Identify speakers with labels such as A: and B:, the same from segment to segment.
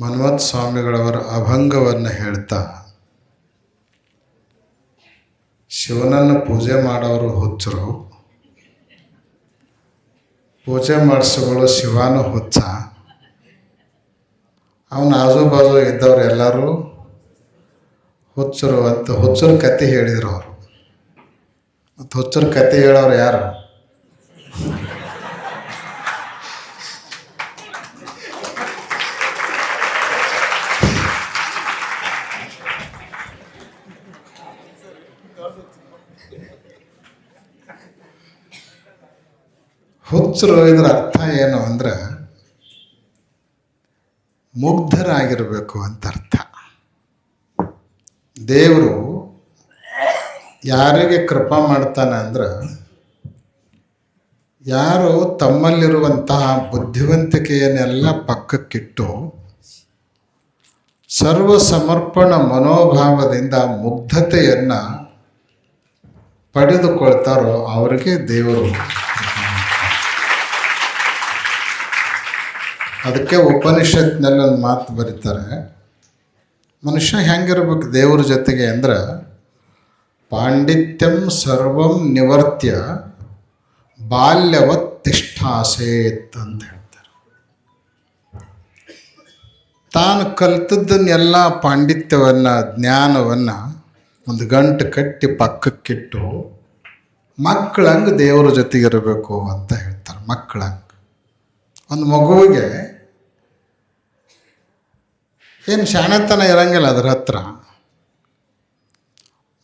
A: ಮನ್ಮಥ್ ಸ್ವಾಮಿಗಳವರ ಅಭಂಗವನ್ನು ಹೇಳ್ತಾ, ಶಿವನನ್ನು ಪೂಜೆ ಮಾಡೋರು ಹುಚ್ಚರು. ಪೂಜೆ ಮಾಡಿಸೋಗಳು ಶಿವನು ಹುಚ್ಚ. ಅವನ ಆಜು ಬಾಜು ಇದ್ದವ್ರು ಎಲ್ಲರೂ ಹುಚ್ಚರು ಅಂತ, ಹುಚ್ಚರ ಕತೆ ಹೇಳಿದರು ಅವರು. ಮತ್ತು ಹುಚ್ಚರ ಕತೆ ಹೇಳೋರು ಯಾರು? ಹುಚ್ಚರು ಇದರ ಅರ್ಥ ಏನು ಅಂದ್ರೆ ಮುಗ್ಧರಾಗಿರಬೇಕು ಅಂತ ಅರ್ಥ. ದೇವರು ಯಾರಿಗೆ ಕೃಪಾ ಮಾಡ್ತಾನೆ ಅಂದ್ರೆ ಯಾರು ತಮ್ಮಲ್ಲಿರುವಂತಹ ಬುದ್ಧಿವಂತಿಕೆಯನ್ನೆಲ್ಲ ಪಕ್ಕಕ್ಕಿಟ್ಟು ಸರ್ವ ಸಮರ್ಪಣ ಮನೋಭಾವದಿಂದ ಮುಗ್ಧತೆಯನ್ನು ಪಡೆದುಕೊಳ್ತಾರೋ ಅವರಿಗೆ ದೇವರು. ಅದಕ್ಕೆ ಉಪನಿಷತ್ನಲ್ಲಿ ಒಂದು ಮಾತು ಬರೀತಾರೆ, ಮನುಷ್ಯ ಹೆಂಗಿರ್ಬೇಕು ದೇವ್ರ ಜೊತೆಗೆ ಅಂದ್ರೆ, ಪಾಂಡಿತ್ಯಂ ಸರ್ವಂ ನಿವರ್ತ್ಯ ಬಾಲ್ಯವತ್ ತಿಷ್ಠಾಸೇತ್ ಅಂತ ಹೇಳ್ತಾರೆ. ತಾನು ಕಲ್ತದ್ದನ್ನೆಲ್ಲ ಪಾಂಡಿತ್ಯವನ್ನು, ಜ್ಞಾನವನ್ನು ಒಂದು ಗಂಟು ಕಟ್ಟಿ ಪಕ್ಕಕ್ಕಿಟ್ಟು ಮಕ್ಕಳಂಗೆ ದೇವರ ಜೊತೆಗಿರಬೇಕು ಅಂತ ಹೇಳ್ತಾರೆ ಮಕ್ಕಳಂಗೆ. ಒಂದು ಮಗುವಿಗೆ ಏನು ಶಾಣೆತನ ಇರಂಗಿಲ್ಲ ಅದ್ರ ಹತ್ರ.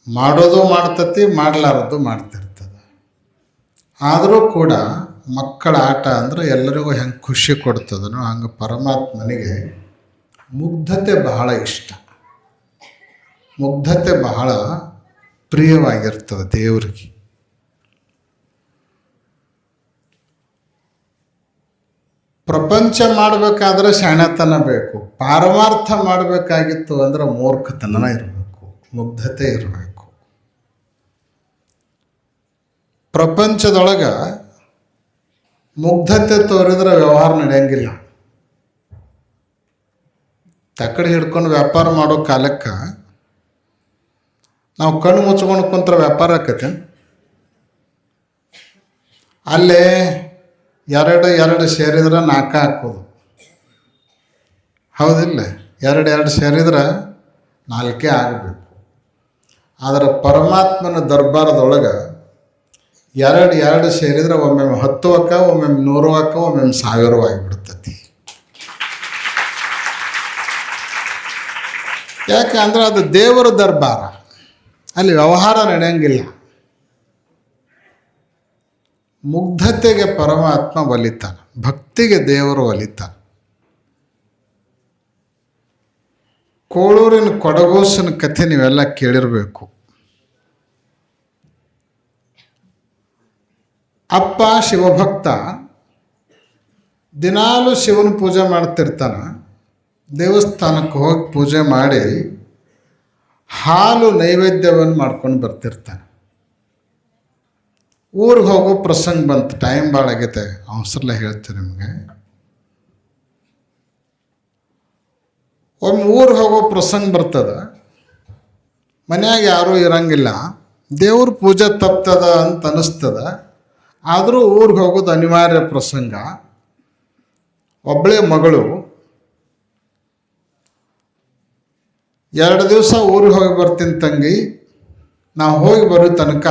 A: ಮಾಡೋದು ಮಾಡ್ತತಿ, ಮಾಡಲಾರದು ಮಾಡ್ತಿರ್ತದೆ. ಆದರೂ ಕೂಡ ಮಕ್ಕಳ ಆಟ ಅಂದ್ರೆ ಎಲ್ಲರಿಗೂ ಹೆಂಗೆ ಖುಷಿ ಕೊಡ್ತದನೋ ಹಂಗೆ ಪರಮಾತ್ಮನಿಗೆ ಮುಗ್ಧತೆ ಬಹಳ ಇಷ್ಟ. ಮುಗ್ಧತೆ ಬಹಳ ಪ್ರಿಯವಾಗಿರ್ತದೆ ದೇವರಿಗೆ. ಪ್ರಪಂಚ ಮಾಡಬೇಕಾದ್ರೆ ಶಾಣತನ ಬೇಕು, ಪಾರಮಾರ್ಥ ಮಾಡಬೇಕಾಗಿತ್ತು ಅಂದ್ರೆ ಮೂರ್ಖತನ ಇರಬೇಕು, ಮುಗ್ಧತೆ ಇರಬೇಕು. ಪ್ರಪಂಚದೊಳಗೆ ಮುಗ್ಧತೆ ತೋರಿದ್ರೆ ವ್ಯವಹಾರ ನಡೆಯಂಗಿಲ್ಲ. ತಕ್ಕಡಿ ಹಿಡ್ಕೊಂಡು ವ್ಯಾಪಾರ ಮಾಡೋ ಕಾಲಕ್ಕೆ ನಾವು ಕಣ್ಣು ಮುಚ್ಕೊಂಡು ಕುಂತ್ರ ವ್ಯಾಪಾರ ಆಕತೆ. ಅಲ್ಲೇ ಎರಡು ಎರಡು ಸೇರಿದ್ರೆ ನಾಲ್ಕ ಹಾಕೋದು. ಹೌದಿಲ್ಲ? ಎರಡು ಎರಡು ಸೇರಿದ್ರೆ ನಾಲ್ಕೇ ಆಗಬೇಕು. ಆದರೆ ಪರಮಾತ್ಮನ ದರ್ಬಾರದೊಳಗೆ ಎರಡು ಎರಡು ಸೇರಿದ್ರೆ ಒಮ್ಮೊಮ್ಮೆ ಹತ್ತು ಅಕ್ಕ ಒಮ್ಮೊಮ್ಮೆ ನೂರು ಅಕ್ಕ ಒಮ್ಮೊಮ್ಮೆ ಸಾವಿರ ಆಗಿಬಿಡ್ತತಿ. ಯಾಕೆ ಅಂದ್ರೆ ಅದು ದೇವರ ದರ್ಬಾರ. ಅಲ್ಲಿ ವ್ಯವಹಾರ ನಡೆಯಂಗಿಲ್ಲ. ಮುಗ್ಧತೆಗೆ ಪರಮಾತ್ಮ ಒಲಿತಾನೆ. ಭಕ್ತಿಗೆ ದೇವರು ಒಲಿತಾನೆ. ಕೋಳೂರಿನ ಕೊಡಗೋಸನ ಕಥೆ ನೀವೆಲ್ಲ ಕೇಳಿರಬೇಕು. ಅಪ್ಪ ಶಿವಭಕ್ತ ದಿನಾಲು ಶಿವನ ಪೂಜೆ ಮಾಡ್ತಿರ್ತಾನೆ. ದೇವಸ್ಥಾನಕ್ಕೆ ಹೋಗಿ ಪೂಜೆ ಮಾಡಿ ಹಾಲು ನೈವೇದ್ಯವನ್ನು ಮಾಡ್ಕೊಂಡು ಬರ್ತಿರ್ತಾನೆ. ಊರಿಗೆ ಹೋಗೋ ಪ್ರಸಂಗ ಬಂತು ಟೈಮ್ ಭಾಳ ಆಗೈತೆ ಅವಸರಲ್ಲ ಹೇಳ್ತೀನಿ ನಿಮಗೆ. ಒಮ್ಮೆ ಊರಿಗೆ ಹೋಗೋ ಪ್ರಸಂಗ ಬರ್ತದ, ಮನ್ಯಾಗ ಯಾರೂ ಇರಂಗಿಲ್ಲ, ದೇವ್ರ ಪೂಜೆ ತಪ್ತದ ಅಂತ ಅನಿಸ್ತದ, ಆದರೂ ಊರಿಗೆ ಹೋಗೋದು ಅನಿವಾರ್ಯ ಪ್ರಸಂಗ. ಒಬ್ಬಳೇ ಮಗಳು ಎರಡು ದಿವಸ ಊರಿಗೆ ಹೋಗಿ ಬರ್ತೀನಿ ತಂಗಿ. ನಾವು ಹೋಗಿ ಬರೋ ತನಕ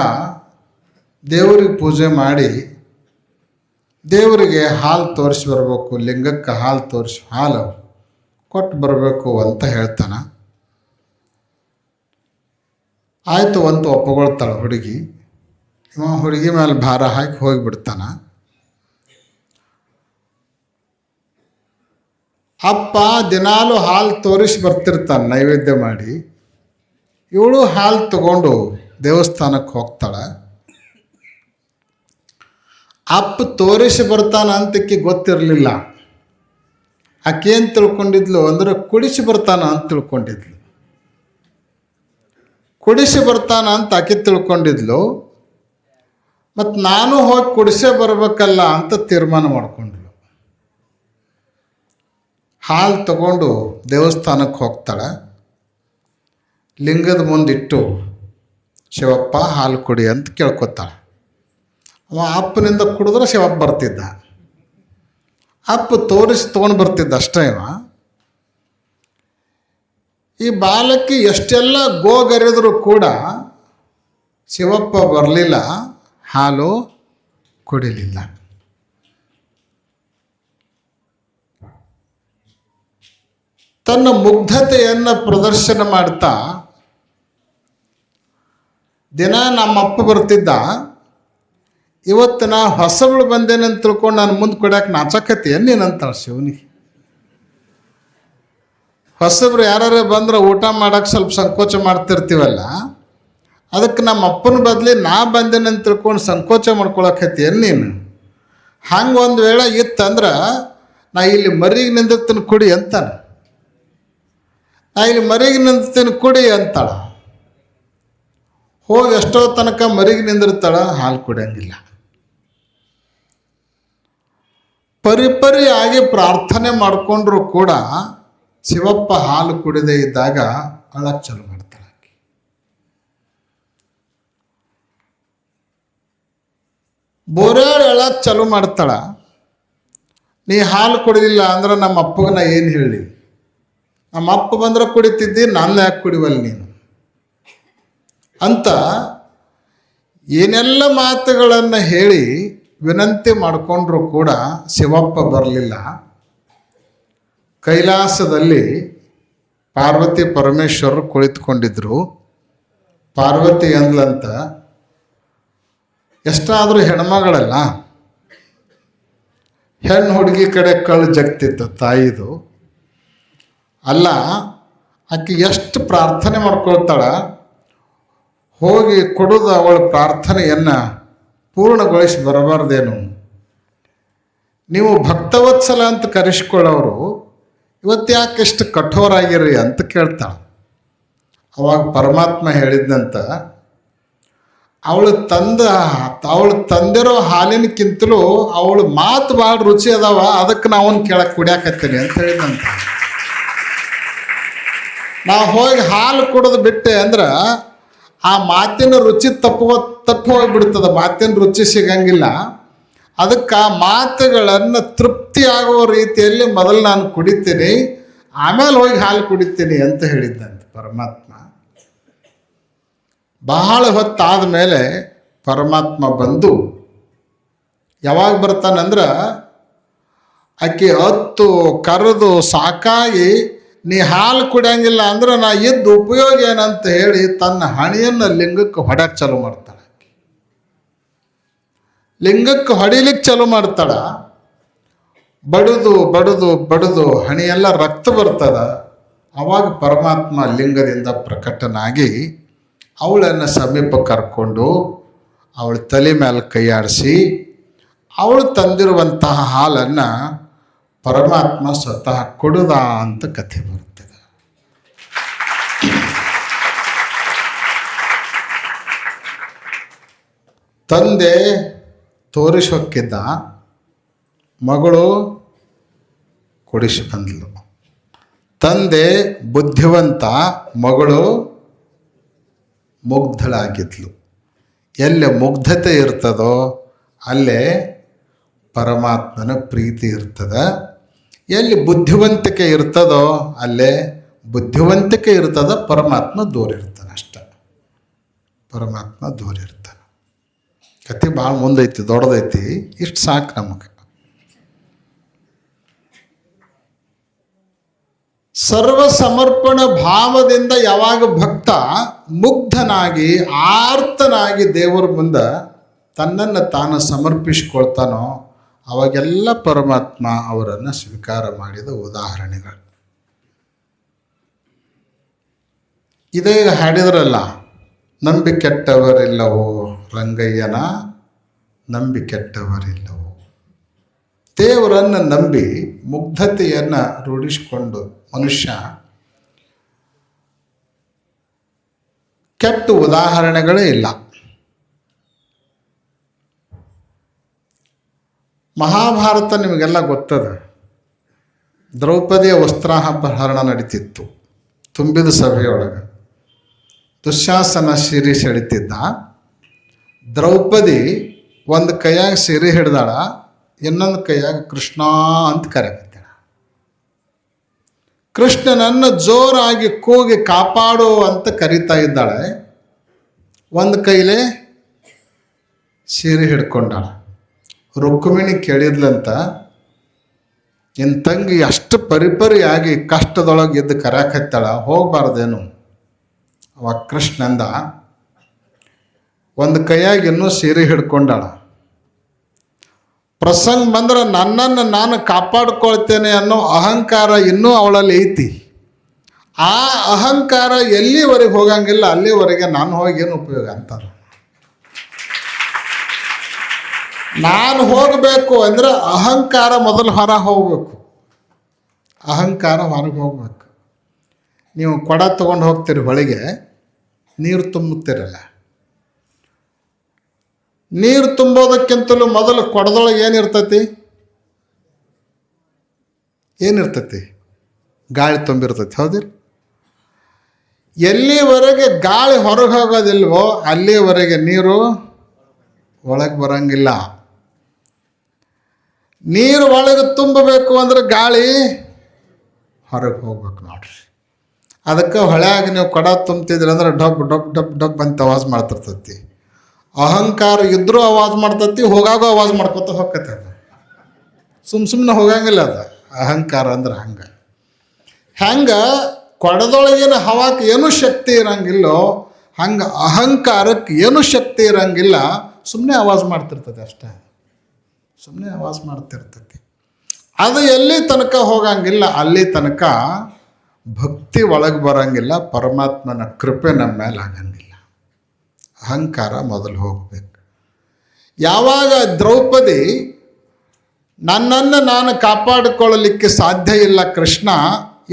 A: ದೇವರಿಗೆ ಪೂಜೆ ಮಾಡಿ ದೇವರಿಗೆ ಹಾಲು ತೋರಿಸಿ ಬರಬೇಕು, ಲಿಂಗಕ್ಕೆ ಹಾಲು ತೋರಿಸಿ, ಹಾಲು ಕೊಟ್ಟು ಬರಬೇಕು ಅಂತ ಹೇಳ್ತಾನೆ. ಆಯಿತು ಅಂತ ಒಪ್ಪಗೊಳ್ತಾಳೆ ಹುಡುಗಿ. ಇವ ಹುಡುಗಿ ಮೇಲೆ ಭಾರ ಹಾಕಿ ಹೋಗಿಬಿಡ್ತಾನೆ ಅಪ್ಪ ದಿನಾಲು ಹಾಲು ತೋರಿಸಿ ಬರ್ತಿರ್ತಾನೆ, ನೈವೇದ್ಯ ಮಾಡಿ. ಇವಳು ಹಾಲು ತಗೊಂಡು ದೇವಸ್ಥಾನಕ್ಕೆ ಹೋಗ್ತಾಳೆ. ಅಪ್ಪ ತೋರಿಸಿ ಬರ್ತಾನ ಅಂತಕ್ಕೆ ಗೊತ್ತಿರಲಿಲ್ಲ. ಆಕೆ ಏನು ತಿಳ್ಕೊಂಡಿದ್ಲು ಅಂದ್ರೆ ಕುಡಿಸಿ ಬರ್ತಾನ ಅಂತ ತಿಳ್ಕೊಂಡಿದ್ಲು. ಕುಡಿಸಿ ಬರ್ತಾನ ಅಂತ ಆಕೆ ತಿಳ್ಕೊಂಡಿದ್ಲು. ಮತ್ತು ನಾನು ಹೋಗಿ ಕುಡಿಸೇ ಬರಬೇಕಲ್ಲ ಅಂತ ತೀರ್ಮಾನ ಮಾಡ್ಕೊಂಡ್ಳು. ಹಾಲು ತಗೊಂಡು ದೇವಸ್ಥಾನಕ್ಕೆ ಹೋಗ್ತಾಳೆ. ಲಿಂಗದ ಮುಂದಿಟ್ಟು, ಶಿವಪ್ಪ, ಹಾಲು ಕುಡಿ ಅಂತ ಕೇಳ್ಕೊತಾಳೆ. ಅವ ಅಪ್ಪನಿಂದ ಕುಡಿದ್ರೆ ಶಿವಪ್ಪ ಬರ್ತಿದ್ದ. ಅಪ್ಪ ತೋರಿಸಿ ತೊಗೊಂಡು ಬರ್ತಿದ್ದ ಅಷ್ಟೇ ಇವ. ಈ ಬಾಲಕಿ ಎಷ್ಟೆಲ್ಲ ಗೋಗರೆದರೂ ಕೂಡ ಶಿವಪ್ಪ ಬರಲಿಲ್ಲ, ಹಾಲು ಕುಡಿಲಿಲ್ಲ. ತನ್ನ ಮುಗ್ಧತೆಯನ್ನು ಪ್ರದರ್ಶನ ಮಾಡ್ತಾ, ದಿನ ನಮ್ಮಪ್ಪ ಬರ್ತಿದ್ದ, ಇವತ್ತು ನಾ ಬಂದೇನೆ ಅಂತ ತಿಳ್ಕೊಂಡು ನಾನು ಮುಂದೆ ಕೊಡಕ್ಕೆ ನಾಚಕತಿ ನೀನಂತಾಳೆ ಶಿವನಿಗೆ? ಹೊಸಬ್ರು ಯಾರು ಬಂದ್ರೆ ಊಟ ಮಾಡಕ್ಕೆ ಸ್ವಲ್ಪ ಸಂಕೋಚ ಮಾಡ್ತಿರ್ತೀವಲ್ಲ, ಅದಕ್ಕೆ ನಮ್ಮ ಅಪ್ಪನ ಬದಲಿ ನಾ ಬಂದೇನಂತ ತಿಳ್ಕೊಂಡು ಸಂಕೋಚ ಮಾಡ್ಕೊಳಕತ್ತಿ ನೀನು? ಹಂಗೆ ಒಂದು ವೇಳೆ ಇತ್ತಂದ್ರೆ ನಾ ಇಲ್ಲಿ ಮರಿಗೆ ನಿಂದಿರ್ತೀನಿ ಕುಡಿ ಅಂತಾನೆ. ಇಲ್ಲಿ ಮರಿಗೆ ನಿಂದಿರ್ತೀನಿ ಕುಡಿ ಅಂತಾಳ. ಹೋಗಿ ಎಷ್ಟೋ ತನಕ ಮರಿಗೆ ನಿಂದಿರ್ತಾಳ, ಹಾಲು ಕುಡಿಯಂಗಿಲ್ಲ. ಆಗಿ ಪ್ರಾರ್ಥನೆ ಮಾಡಿಕೊಂಡ್ರು ಕೂಡ ಶಿವಪ್ಪ ಹಾಲು ಕುಡಿದೇ ಇದ್ದಾಗ ಅಳಕ್ಕೆ ಚಾಲು ಮಾಡ್ತಾಳೆ ಆಕೆ. ಬೋರ್ಯಾಡಿ ಅಳಕ್ಕೆ ಚಾಲು ಮಾಡ್ತಾಳ. ನೀ ಹಾಲು ಕುಡಿದಿಲ್ಲ ಅಂದ್ರೆ ನಮ್ಮ ಅಪ್ಪಗೆ ನಾ ಏನು ಹೇಳಿ? ನಮ್ಮ ಅಪ್ಪ ಬಂದ್ರೆ ಕುಡಿತಿದ್ದಿ ನಾನು ಯಾಕೆ ಕುಡಿವಲ್ಲ ನೀನು? ಅಂತ ಏನೆಲ್ಲ ಮಾತುಗಳನ್ನು ಹೇಳಿ ವಿನಂತಿ ಮಾಡಿಕೊಂಡ್ರು ಕೂಡ ಶಿವಪ್ಪ ಬರಲಿಲ್ಲ. ಕೈಲಾಸದಲ್ಲಿ ಪಾರ್ವತಿ ಪರಮೇಶ್ವರರು ಕುಳಿತುಕೊಂಡಿದ್ರು. ಪಾರ್ವತಿ ಅಂದ್ಲಂತ, ಎಷ್ಟಾದರೂ ಹೆಣ್ಮಗಳಲ್ಲ. ಹೆಣ್ಣು ಹುಡುಗಿ ಕಡೆ ಕಳ್ಳು ಜಗ್ತಿತ್ತು ತಾಯಿದು. ಅಲ್ಲ, ಆಕೆ ಎಷ್ಟು ಪ್ರಾರ್ಥನೆ ಮಾಡ್ಕೊಳ್ತಾಳ? ಹೋಗಿ ಕೊಡೋದು ಅವಳ ಪ್ರಾರ್ಥನೆಯನ್ನು ಪೂರ್ಣಗೊಳಿಸಿ ಬರಬಾರ್ದೇನು? ನೀವು ಭಕ್ತವತ್ಸಲ ಅಂತ ಕರೆಸ್ಕೊಳ್ಳೋರು, ಇವತ್ತು ಯಾಕೆ ಎಷ್ಟು ಕಠೋರಾಗಿರಿ ಅಂತ ಕೇಳ್ತಾಳೆ. ಅವಾಗ ಪರಮಾತ್ಮ ಹೇಳಿದ್ನಂತ, ಅವಳು ತಂದ, ಅವಳು ತಂದಿರೋ ಹಾಲಿನಕ್ಕಿಂತಲೂ ಅವಳು ಮಾತು ಭಾಳ ರುಚಿ ಅದಾವ, ಅದಕ್ಕೆ ನಾವು ಕೇಳಕ್ಕೆ ಕುಡಿಯಾಕತ್ತೀನಿ ಅಂತ ಹೇಳಿದಂತ ನಾ ಹೋಗಿ ಹಾಲು ಕುಡಿದು ಬಿಟ್ಟೆ ಅಂದ್ರೆ ಆ ಮಾತಿನ ರುಚಿ ತಪ್ಪುವ ತಪ್ಪು ಹೋಗ್ಬಿಡ್ತದೆ, ಮಾತಿನ ರುಚಿ ಸಿಗಂಗಿಲ್ಲ. ಅದಕ್ಕೆ ಆ ಮಾತುಗಳನ್ನು ತೃಪ್ತಿಯಾಗುವ ರೀತಿಯಲ್ಲಿ ಮೊದಲು ನಾನು ಕುಡಿತೀನಿ, ಆಮೇಲೆ ಹೋಗಿ ಹಾಲು ಕುಡಿತೀನಿ ಅಂತ ಹೇಳಿದ್ದಂತೆ ಪರಮಾತ್ಮ. ಬಹಳ ಹೊತ್ತಾದ ಮೇಲೆ ಪರಮಾತ್ಮ ಬಂದು ಯಾವಾಗ ಬರ್ತಾನಂದ್ರೆ, ಆಕೆ ಹತ್ತು ಕರೆದು ಸಾಕಾಗಿ ನೀ ಹಾಲು ಕುಡಿಯಂಗಿಲ್ಲ ಅಂದ್ರೆ ನಾ ಇದ್ದು ಉಪಯೋಗ ಏನಂತ ಹೇಳಿ ತನ್ನ ಹಣಿಯನ್ನು ಲಿಂಗಕ್ಕೆ ಹೊಡ್ಯಕ್ಕೆ ಚಾಲು ಮಾಡ್ತಾಳೆ. ಲಿಂಗಕ್ಕೆ ಹೊಡಿಲಿಕ್ಕೆ ಚಾಲು ಮಾಡ್ತಾಳ. ಬಡಿದು ಬಡಿದು ಬಡಿದು, ಹಣಿಯೆಲ್ಲ ರಕ್ತ ಬರ್ತದ. ಅವಾಗ ಪರಮಾತ್ಮ ಲಿಂಗದಿಂದ ಪ್ರಕಟನಾಗಿ ಅವಳನ್ನು ಸಮೀಪ ಕರ್ಕೊಂಡು ಅವಳ ತಲೆ ಮೇಲೆ ಕೈಯಾಡಿಸಿ ಅವಳು ತಂದಿರುವಂತಹ ಹಾಲನ್ನು ಪರಮಾತ್ಮ ಸ್ವತಃ ಕೊಡುದ ಅಂತ ಕಥೆ ಬರುತ್ತದೆ ತಂದೆ ತೋರಿಸೋಕ್ಕಿದ್ದ ಮಗಳು ಕೊಡಿಸಿ ಬಂದ್ಲು ತಂದೆ ಬುದ್ಧಿವಂತ ಮಗಳು ಮುಗ್ಧಳಾಗಿದ್ಲು. ಎಲ್ಲಿ ಮುಗ್ಧತೆ ಇರ್ತದೋ ಅಲ್ಲೇ ಪರಮಾತ್ಮನ ಪ್ರೀತಿ ಇರ್ತದ. ಎಲ್ಲಿ ಬುದ್ಧಿವಂತಿಕೆ ಇರ್ತದೋ ಅಲ್ಲೇ ಬುದ್ಧಿವಂತಿಕೆ ಇರ್ತದ, ಪರಮಾತ್ಮ ದೂರ ಇರ್ತಾನೆ ಅಷ್ಟ. ಪರಮಾತ್ಮ ದೂರ ಇರ್ತಾನೆ. ಕತೆ ಭಾಳ ಮುಂದೈತಿ, ದೊಡ್ಡದೈತಿ, ಇಷ್ಟು ಸಾಕು ನಮಗೆ. ಸರ್ವ ಸಮರ್ಪಣ ಭಾವದಿಂದ ಯಾವಾಗ ಭಕ್ತ ಮುಗ್ಧನಾಗಿ, ಆರ್ತನಾಗಿ ದೇವರ ಮುಂದೆ ತನ್ನನ್ನು ತಾನು ಸಮರ್ಪಿಸಿಕೊಳ್ತಾನೋ ಅವಾಗೆಲ್ಲ ಪರಮಾತ್ಮ ಅವರನ್ನು ಸ್ವೀಕಾರ ಮಾಡಿದ ಉದಾಹರಣೆಗಳು. ಇದೇ ಹಾಡಿದ್ರಲ್ಲ, ನಂಬಿ ಕೆಟ್ಟವರಿಲ್ಲವೋ ರಂಗಯ್ಯನ, ನಂಬಿ ಕೆಟ್ಟವರಿಲ್ಲವೋ. ದೇವರನ್ನು ನಂಬಿ ಮುಗ್ಧತೆಯನ್ನು ರೂಢಿಸಿಕೊಂಡು ಮನುಷ್ಯ ಕೆಟ್ಟ ಉದಾಹರಣೆಗಳೇ ಇಲ್ಲ. ಮಹಾಭಾರತ ನಿಮಗೆಲ್ಲ ಗೊತ್ತದ? ದ್ರೌಪದಿಯ ವಸ್ತ್ರಾಪಹರಣ ನಡೀತಿತ್ತು, ತುಂಬಿದ ಸಭೆಯೊಳಗೆ. ದುಶ್ಯಾಸನ ಸೀರೆ ಸೆಳಿತಿದ್ದ. ದ್ರೌಪದಿ ಒಂದು ಕೈಯಾಗ ಸೀರೆ ಹಿಡ್ದಾಳ, ಇನ್ನೊಂದು ಕೈಯಾಗ ಕೃಷ್ಣ ಅಂತ ಕರೆಕತ್ತಾಳ ಕೃಷ್ಣನನ್ನು ಜೋರಾಗಿ ಕೂಗಿ ಕಾಪಾಡು ಅಂತ ಕರಿತಾ ಇದ್ದಾಳೆ. ಒಂದು ಕೈಲೇ ಸೀರೆ ಹಿಡ್ಕೊಂಡಾಳ. ರುಕ್ಮಿಣಿ ಕೇಳಿದ್ಲಂತ ನಿನ್ನ ತಂಗಿ ಅಷ್ಟು ಪರಿಪರಿಯಾಗಿ ಕಷ್ಟದೊಳಗೆ ಎದ್ದು ಕರ್ಯಾಕತ್ತಾಳ ಹೋಗ್ಬಾರ್ದೇನು? ಅವ ಕೃಷ್ಣಂದ, ಒಂದು ಕೈಯಾಗಿ ಇನ್ನೂ ಸೀರೆ ಹಿಡ್ಕೊಂಡಾಳ. ಪ್ರಸಂಗ ಬಂದ್ರೆ ನನ್ನನ್ನು ನಾನು ಕಾಪಾಡ್ಕೊಳ್ತೇನೆ ಅನ್ನೋ ಅಹಂಕಾರ ಇನ್ನೂ ಅವಳಲ್ಲಿ ಐತಿ. ಆ ಅಹಂಕಾರ ಎಲ್ಲಿವರೆಗೆ ಹೋಗಂಗಿಲ್ಲ, ಅಲ್ಲಿವರೆಗೆ ನಾನು ಹೋಗಿ ಏನು ಉಪಯೋಗ? ಅಂತಾರೆ. ನಾನು ಹೋಗಬೇಕು ಅಂದರೆ ಅಹಂಕಾರ ಮೊದಲು ಹೊರ ಹೋಗಬೇಕು. ಅಹಂಕಾರ ಹೊರಗೆ ಹೋಗ್ಬೇಕು. ನೀವು ಕೊಡ ತೊಗೊಂಡು ಹೋಗ್ತೀರಿ ಹೊಳಿಗೆ, ನೀರು ತುಂಬುತ್ತೀರಲ್ಲ. ನೀರು ತುಂಬೋದಕ್ಕಿಂತಲೂ ಮೊದಲು ಕೊಡದೊಳಗೆ ಏನಿರ್ತೈತಿ? ಏನಿರ್ತೈತಿ? ಗಾಳಿ ತುಂಬಿರ್ತೈತಿ ಹೌದಿಲ್ಲ ಎಲ್ಲಿವರೆಗೆ ಗಾಳಿ ಹೊರಗೆ ಹೋಗೋದಿಲ್ವೋ ಅಲ್ಲಿವರೆಗೆ ನೀರು ಒಳಗೆ ಬರಂಗಿಲ್ಲ. ನೀರು ಒಳಗೆ ತುಂಬಬೇಕು ಅಂದ್ರೆ ಗಾಳಿ ಹೊರಗೆ ಹೋಗ್ಬೇಕು ನೋಡ್ರಿ. ಅದಕ್ಕೆ ಹೊಳ್ಯಾಗ ನೀವು ಕೊಡ ತುಂಬ್ತಿದ್ರಿ ಅಂದ್ರೆ ಡಬ್ ಡಬ್ ಡಬ್ ಡಬ್ ಅಂತ ಅವಾಜ್ ಮಾಡ್ತಿರ್ತೈತಿ. ಅಹಂಕಾರ ಇದ್ರೂ ಅವಾಜ್ ಮಾಡ್ತತಿ, ಹೋಗಾಗೋ ಅವಾಜ್ ಮಾಡ್ಕೊತ ಹೋಗತ್ತೆ ಅದು. ಸುಮ್ ಸುಮ್ಮನೆ ಹೋಗಂಗಿಲ್ಲ ಅದು. ಅಹಂಕಾರ ಅಂದ್ರೆ ಹಂಗೆ. ಹೆಂಗೆ ಕೊಡದೊಳಗಿನ ಹವಾಕ್ಕೆ ಏನೂ ಶಕ್ತಿ ಇರಂಗಿಲ್ಲೋ, ಹಂಗೆ ಅಹಂಕಾರಕ್ಕೆ ಏನು ಶಕ್ತಿ ಇರಂಗಿಲ್ಲ ಸುಮ್ಮನೆ ಆವಾಜ್ ಮಾಡ್ತಿರ್ತದೆ ಅಷ್ಟೇ. ಸುಮ್ಮನೆ ವಾಸ ಮಾಡ್ತಿರ್ತೈತಿ. ಅದು ಎಲ್ಲಿ ತನಕ ಹೋಗಂಗಿಲ್ಲ, ಅಲ್ಲಿ ತನಕ ಭಕ್ತಿ ಒಳಗೆ ಬರಂಗಿಲ್ಲ, ಪರಮಾತ್ಮನ ಕೃಪೆ ನಮ್ಮ ಮೇಲೆ ಆಗಂಗಿಲ್ಲ. ಅಹಂಕಾರ ಮೊದಲು ಹೋಗಬೇಕು. ಯಾವಾಗ ದ್ರೌಪದಿ, ನನ್ನನ್ನು ನಾನು ಕಾಪಾಡಿಕೊಳ್ಳಲಿಕ್ಕೆ ಸಾಧ್ಯ ಇಲ್ಲ ಕೃಷ್ಣ,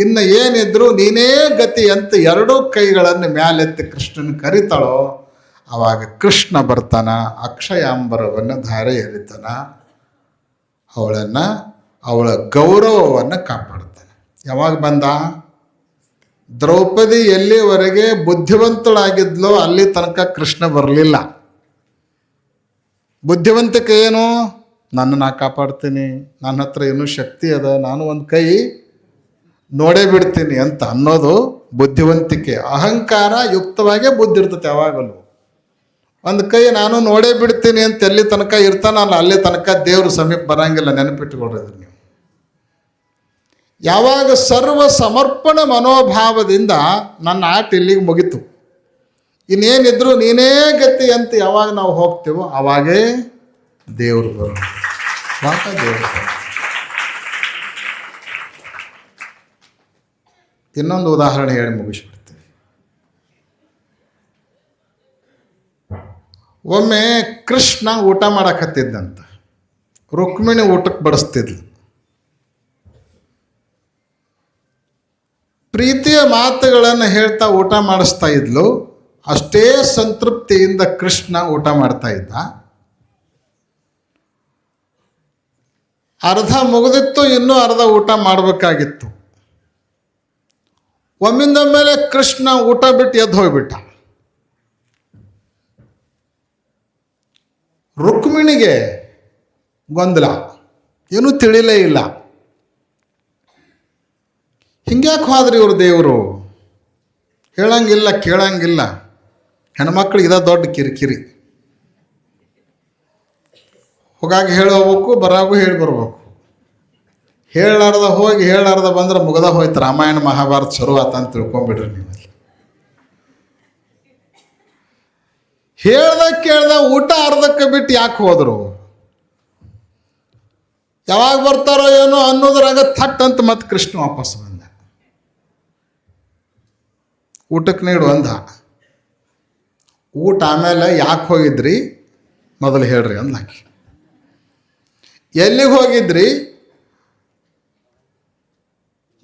A: ಇನ್ನು ಏನಿದ್ರು ನೀನೇ ಗತಿ ಅಂತ ಎರಡೂ ಕೈಗಳನ್ನು ಮ್ಯಾಲೆತ್ತಿ ಕೃಷ್ಣನ ಕರಿತಾಳೋ ಆವಾಗ ಕೃಷ್ಣ ಬರ್ತಾನ, ಅಕ್ಷಯಾಂಬರವನ್ನು ಧಾರೆ ಎರಿತಾನ ಅವಳನ್ನು ಅವಳ ಗೌರವವನ್ನು ಕಾಪಾಡ್ತಾನೆ ಯಾವಾಗ ಬಂದ? ದ್ರೌಪದಿ ಎಲ್ಲಿವರೆಗೆ ಬುದ್ಧಿವಂತಳಾಗಿದ್ಲೋ ಅಲ್ಲಿ ತನಕ ಕೃಷ್ಣ ಬರಲಿಲ್ಲ. ಬುದ್ಧಿವಂತಿಕೆ ಏನು? ನನ್ನ ನಾ ಕಾಪಾಡ್ತೀನಿ, ನನ್ನ ಹತ್ರ ಏನೂ ಶಕ್ತಿ ಅದ, ನಾನು ಒಂದು ಕೈ ನೋಡೇ ಬಿಡ್ತೀನಿ ಅಂತ ಅನ್ನೋದು ಬುದ್ಧಿವಂತಿಕೆ. ಅಹಂಕಾರ ಯುಕ್ತವಾಗೇ ಬುದ್ಧಿ ಇರ್ತೈತೆ ಯಾವಾಗಲೂ. ಒಂದು ಕೈ ನಾನು ನೋಡೇ ಬಿಡ್ತೀನಿ ಅಂತ ಎಲ್ಲಿ ತನಕ ಇರ್ತಾನಲ್ಲ ಅಲ್ಲಿ ತನಕ ದೇವ್ರ ಸಮೀಪ ಬರಂಗಿಲ್ಲ ನೆನಪಿಟ್ಕೊಳ್ರಿ ನೀವು. ಯಾವಾಗ ಸರ್ವ ಸಮರ್ಪಣ ಮನೋಭಾವದಿಂದ ನನ್ನ ಆಟ ಇಲ್ಲಿಗೆ ಮುಗಿತು. ಇನ್ನೇನಿದ್ರು ನೀನೇ ಗತಿ ಅಂತ ಯಾವಾಗ ನಾವು ಹೋಗ್ತೀವೋ, ಅವಾಗೇ ದೇವರು ಬರೋದು. ಅವಾಗ ದೇವರು ಇನ್ನೊಂದು ಉದಾಹರಣೆ ಹೇಳಿ ಮುಗಿಸ್ಬಿಡ್ತೀವಿ ಒಮ್ಮೆ ಕೃಷ್ಣ ಊಟ ಮಾಡಕತ್ತಿದ್ದಂತ. ರುಕ್ಮಿಣಿ ಊಟಕ್ಕೆ ಬಡಿಸ್ತಿದ್ಲು. ಪ್ರೀತಿಯ ಮಾತುಗಳನ್ನು ಹೇಳ್ತಾ ಊಟ ಮಾಡಿಸ್ತಾ ಇದ್ಲು. ಅಷ್ಟೇ ಸಂತೃಪ್ತಿಯಿಂದ ಕೃಷ್ಣ ಊಟ ಮಾಡ್ತಾ ಇದ್ದ. ಅರ್ಧ ಮುಗಿದಿತ್ತು, ಇನ್ನೂ ಅರ್ಧ ಊಟ ಮಾಡಬೇಕಾಗಿತ್ತು. ಒಮ್ಮಿಂದೊಮ್ಮೆಲೆ ಕೃಷ್ಣ ಊಟ ಬಿಟ್ಟು ಎದ್ದು ಹೋಗ್ಬಿಟ್ಟ. ರುಕ್ಮಿಣಿಗೆ ಗೊಂದಲ. ಏನೂ ತಿಳಿಲೇ ಇಲ್ಲ. ಹಿಂಗ್ಯಾಕೆ ಹೋದ್ರಿ ಇವರು ದೇವರು? ಹೇಳಂಗಿಲ್ಲ, ಕೇಳಂಗಿಲ್ಲ. ಹೆಣ್ಮಕ್ಳಿಗೆ ಇದ ದೊಡ್ಡ ಕಿರಿಕಿರಿ. ಹೋಗಾಗ ಹೋಗ್ಬೇಕು ಬರಾಗು ಹೇಳಿ ಬರ್ಬೇಕು. ಹೇಳಾರ್ದ ಹೋಗಿ ಹೇಳಾರ್ದ ಬಂದ್ರೆ ಮುಗ್ದ ಹೋಯ್ತು ರಾಮಾಯಣ ಮಹಾಭಾರತ ಶುರು ಅಂತ ತಿಳ್ಕೊಂಬಿಡ್ರಿ ನೀವು. ಹೇಳ್ದ ಕೇಳ್ದ ಊಟ ಅರ್ಧಕ್ಕೆ ಬಿಟ್ಟು ಯಾಕೆ ಹೋದರು? ಯಾವಾಗ ಬರ್ತಾರೋ ಏನೋ ಅನ್ನೋದ್ರಾಗ ಥಟ್ ಅಂತ ಮತ್ತೆ ಕೃಷ್ಣ ವಾಪಸ್ ಬಂದ. ಊಟಕ್ಕೆ ನೀಡು ಅಂದ. ಊಟ ಆಮೇಲೆ ಯಾಕೆ ಹೋಗಿದ್ರಿ? ಮೊದಲು ಹೇಳ್ರಿ ಅಂದ್ಲಾಕಿ ಎಲ್ಲಿಗೆ ಹೋಗಿದ್ರಿ?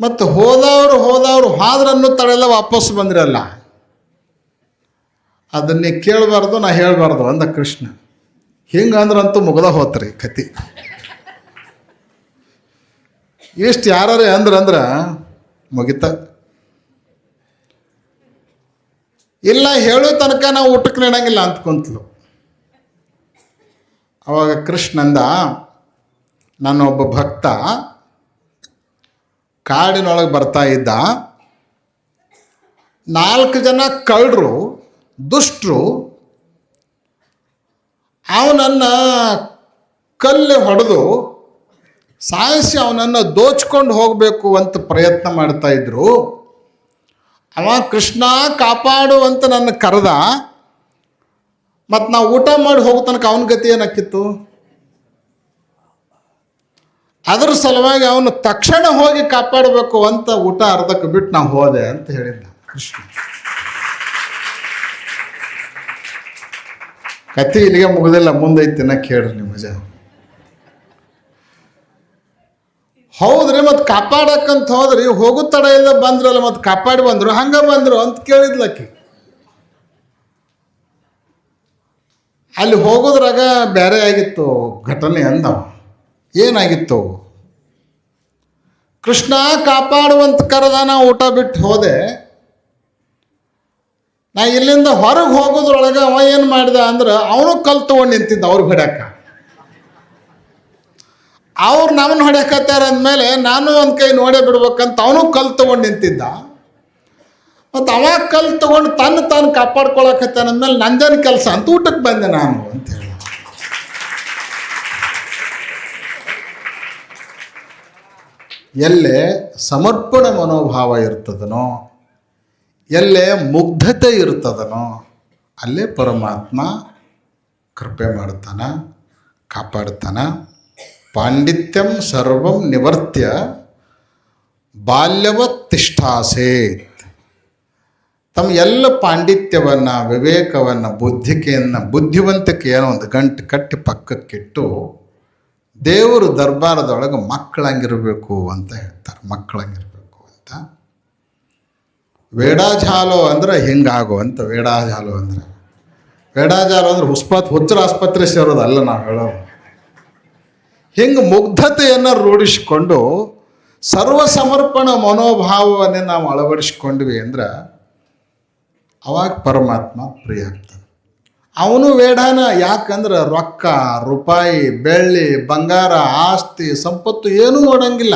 A: ಮತ್ತು ಹೋದವರು ಹೋದವರು ಹಾದ್ರನ್ನು ತಡೆಲ್ಲ ವಾಪಸ್ ಬಂದ್ರಲ್ಲ. ಅದನ್ನೇ ಕೇಳಬಾರ್ದು, ನಾ ಹೇಳಬಾರ್ದು ಅಂದ ಕೃಷ್ಣ. ಹಿಂಗಂದ್ರಂತೂ ಮುಗ್ದ ಹೋತ್ರಿ ಕತಿ. ಇಷ್ಟು ಯಾರೇ ಅಂದ್ರೆ ಅಂದ್ರೆ ಮುಗಿತ. ಇಲ್ಲ ಹೇಳೋ ತನಕ ನಾವು ಊಟಕ್ಕೆ ನೀಡಂಗಿಲ್ಲ ಅಂತ ಕುಂತಲು. ಅವಾಗ ಕೃಷ್ಣಂದ, ನನ್ನೊಬ್ಬ ಭಕ್ತ ಕಾಡಿನೊಳಗೆ ಬರ್ತಾ ಇದ್ದ. ನಾಲ್ಕು ಜನ ಕಳ್ಳರು ದುಷ್ಟರು ಅವನನ್ನು ಕಲ್ಲು ಹೊಡೆದು ಸಾಯಿಸಿ ಅವನನ್ನು ದೋಚ್ಕೊಂಡು ಹೋಗಬೇಕು ಅಂತ ಪ್ರಯತ್ನ ಮಾಡ್ತಾ ಇದ್ರು. ಅವ ಕೃಷ್ಣ ಕಾಪಾಡು ಅಂತ ನನ್ನ ಕರೆದ ಮತ್ತು ನಾವು ಊಟ ಮಾಡಿ ಹೋಗೋ ತನಕ ಅವನ ಗತಿ ಏನಕ್ಕಿತ್ತು ಅದ್ರ ಸಲುವಾಗಿ ಅವನು ತಕ್ಷಣ ಹೋಗಿ ಕಾಪಾಡಬೇಕು ಅಂತ ಊಟ ಅರ್ಧಕ್ಕೆ ಬಿಟ್ಟು ನಾವು ಹೋದೆ ಅಂತ ಹೇಳಿದ್ದ ಕೃಷ್ಣ. ಕತ್ತಿ ಇಲ್ಲಿಗೆ ಮುಗಿದಿಲ್ಲ, ಮುಂದೈತಿ ತಿನ್ನ ಕೇಳ್ರಿ ನಿಮ್ಮ ಮಜಾ ಹೌದ್ರಿ ಮತ್ತು ಕಾಪಾಡಕ್ಕಂತ ಹೋದ್ರಿ, ಹೋಗು ತಡ ಇಲ್ಲ ಬಂದ್ರಲ್ಲ ಮತ್ತು ಕಾಪಾಡಿ ಬಂದ್ರು, ಹಂಗ ಬಂದ್ರು ಅಂತ ಕೇಳಿದ್ಲಕ್ಕಿ. ಅಲ್ಲಿ ಹೋಗೋದ್ರಾಗ ಬೇರೆ ಆಗಿತ್ತು, ಘಟನೆ ಅಂದವ. ಏನಾಗಿತ್ತು? ಕೃಷ್ಣ ಕಾಪಾಡುವಂತ ಕರೆದ ನಾ ಊಟ ಬಿಟ್ಟು ಹೋದೆ. ನಾ ಇಲ್ಲಿಂದ ಹೊರಗೆ ಹೋಗೋದ್ರೊಳಗೆ ಅವ ಏನು ಮಾಡಿದ ಅಂದ್ರೆ ಅವನು ಕಲ್ ತೊಗೊಂಡು ನಿಂತಿದ್ದ ಅವ್ರು ಹೊಡ್ಯಾಕ. ಅವ್ರು ನಮ್ಮನ್ನು ಹೊಡ್ಯಾಕತ್ತಾರ ಅಂದಮೇಲೆ ನಾನು ಒಂದು ಕೈ ನೋಡೇ ಬಿಡ್ಬೇಕಂತ ಅವನು ಕಲ್ ತೊಗೊಂಡು ನಿಂತಿದ್ದ. ಮತ್ತು ಅವ ಕಲ್ ತೊಗೊಂಡು ತನ್ನ ತಾನು ಕಾಪಾಡ್ಕೊಳಕತ್ತಾನ ಅಂದಮೇಲೆ ನಂದೇನು ಕೆಲಸ ಅಂತ ಊಟಕ್ಕೆ ಬಂದೆ ನಾನು ಅಂತೇಳಿ ಎಲ್ಲೇ ಸಮರ್ಪಣ ಮನೋಭಾವ ಇರ್ತದನೋ ಎಲ್ಲೇ ಮುಗ್ಧತೆ ಇರ್ತದನೋ, ಅಲ್ಲೇ ಪರಮಾತ್ಮ ಕೃಪೆ ಮಾಡ್ತಾನ, ಕಾಪಾಡ್ತಾನ. ಪಾಂಡಿತ್ಯಂ ಸರ್ವಂ ನಿವರ್ತ್ಯ ಬಾಲ್ಯವತ್ ತಿಷ್ಠಾಸೇತ್. ತಮ್ಮ ಎಲ್ಲ ಪಾಂಡಿತ್ಯವನ್ನು, ವಿವೇಕವನ್ನು, ಬುದ್ಧಿಕೆಯನ್ನು, ಬುದ್ಧಿವಂತಿಕೆಯನ್ನು ಒಂದು ಗಂಟು ಕಟ್ಟಿ ಪಕ್ಕಕ್ಕಿಟ್ಟು ದೇವರು ದರ್ಬಾರದೊಳಗೆ ಮಕ್ಕಳಂಗಿರಬೇಕು ಅಂತ ಹೇಳ್ತಾರೆ, ಮಕ್ಕಳಂಗಿರಬೇಕು. ವೇಡಾಜಾಲೋ ಅಂದ್ರೆ ಹಿಂಗಾಗೋ ಅಂತ ವೇಡಾಜಾಲೋ ಅಂದ್ರೆ. ವೇಡಾಜಾಲೋ ಅಂದ್ರೆ ಹುಸ್ಪತ್ ಹುಚ್ಚರ ಆಸ್ಪತ್ರೆ ಸೇರೋದಲ್ಲ ನಾವು ಹೇಳೋ ಹಿಂಗೆ ಮುಗ್ಧತೆಯನ್ನು ರೂಢಿಸಿಕೊಂಡು ಸರ್ವ ಸಮರ್ಪಣ ಮನೋಭಾವವನ್ನು ನಾವು ಅಳವಡಿಸ್ಕೊಂಡ್ವಿ ಅಂದ್ರೆ ಅವಾಗ ಪರಮಾತ್ಮ ಪ್ರಿಯ ಆಗ್ತಾನೆ. ಅವನು ವೇಡಾನ ಯಾಕಂದ್ರೆ ರೊಕ್ಕ, ರೂಪಾಯಿ, ಬೆಳ್ಳಿ, ಬಂಗಾರ, ಆಸ್ತಿ, ಸಂಪತ್ತು ಏನೂ ನೋಡಂಗಿಲ್ಲ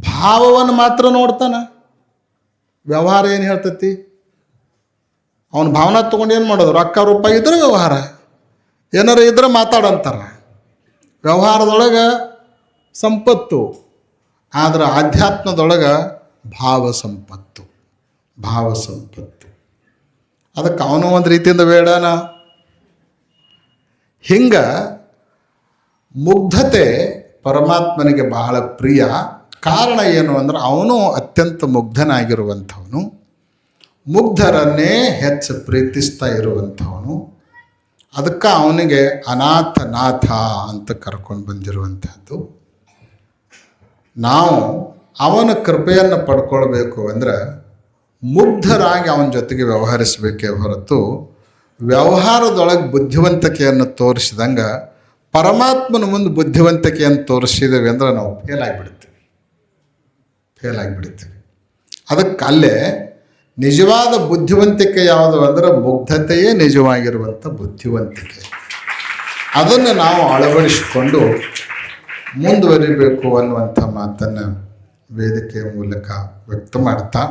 A: ಭಾವವನ್ನು ಮಾತ್ರ ನೋಡ್ತಾನ. ವ್ಯವಹಾರ ಏನು ಹೇಳ್ತತಿ? ಅವನ ಭಾವನೆ ತೊಗೊಂಡು ಏನು ಮಾಡೋದು? ರೊಕ್ಕ, ರೂಪಾಯಿ ಇದ್ರೆ ವ್ಯವಹಾರ. ಏನಾರ ಇದ್ರೆ ಮಾತಾಡಂತಾರ ವ್ಯವಹಾರದೊಳಗೆ ಸಂಪತ್ತು, ಆದ್ರೆ ಆಧ್ಯಾತ್ಮದೊಳಗೆ ಭಾವ ಸಂಪತ್ತು. ಭಾವ ಸಂಪತ್ತು. ಅದಕ್ಕೆ ಅವನು ಒಂದು ರೀತಿಯಿಂದ ಬೇಡನ. ಹಿಂಗ ಮುಗ್ಧತೆ ಪರಮಾತ್ಮನಿಗೆ ಬಹಳ ಪ್ರಿಯ. ಕಾರಣ ಏನು ಅಂದ್ರೆ ಅವನು ಅತ್ಯಂತ ಮುಗ್ಧನಾಗಿರುವಂಥವನು. ಮುಗ್ಧರನ್ನೇ ಹೆಚ್ಚು ಪ್ರೀತಿಸ್ತಾ ಇರುವಂಥವನು. ಅದಕ್ಕೆ ಅವನಿಗೆ ಅನಾಥನಾಥ ಅಂತ ಕರ್ಕೊಂಡು ಬಂದಿರುವಂಥದ್ದು. ನಾವು ಅವನ ಕೃಪೆಯನ್ನು ಪಡ್ಕೊಳ್ಬೇಕು ಅಂದ್ರೆ ಮುಗ್ಧರಾಗಿ ಅವನ ಜೊತೆಗೆ ವ್ಯವಹರಿಸಬೇಕೇ ಹೊರತು ವ್ಯವಹಾರದೊಳಗೆ ಬುದ್ಧಿವಂತಿಕೆಯನ್ನು ತೋರಿಸಿದಂಗೆ ಪರಮಾತ್ಮನ ಮುಂದೆ ಬುದ್ಧಿವಂತಿಕೆಯನ್ನು ತೋರಿಸಿದ್ದೇವೆ ಅಂದ್ರೆ ನಾವು ಫೇಲ್ ಆಗಿಬಿಡ್ತೀವಿ ಫೇಲ್ ಆಗಿಬಿಡ್ತೀವಿ ಅದಕ್ಕೆ ಅಲ್ಲೇ ನಿಜವಾದ ಬುದ್ಧಿವಂತಿಕೆ ಯಾವುದು ಅಂದ್ರೆ ಮುಗ್ಧತೆಯೇ ನಿಜವಾಗಿರುವಂಥ ಬುದ್ಧಿವಂತಿಕೆ. ಅದನ್ನು ನಾವು ಅಳವಡಿಸಿಕೊಂಡು ಮುಂದುವರಿಬೇಕು ಅನ್ನುವಂಥ ಮಾತನ್ನು ವೇದಿಕೆಯ ಮೂಲಕ ವ್ಯಕ್ತ ಮಾಡ್ತಾ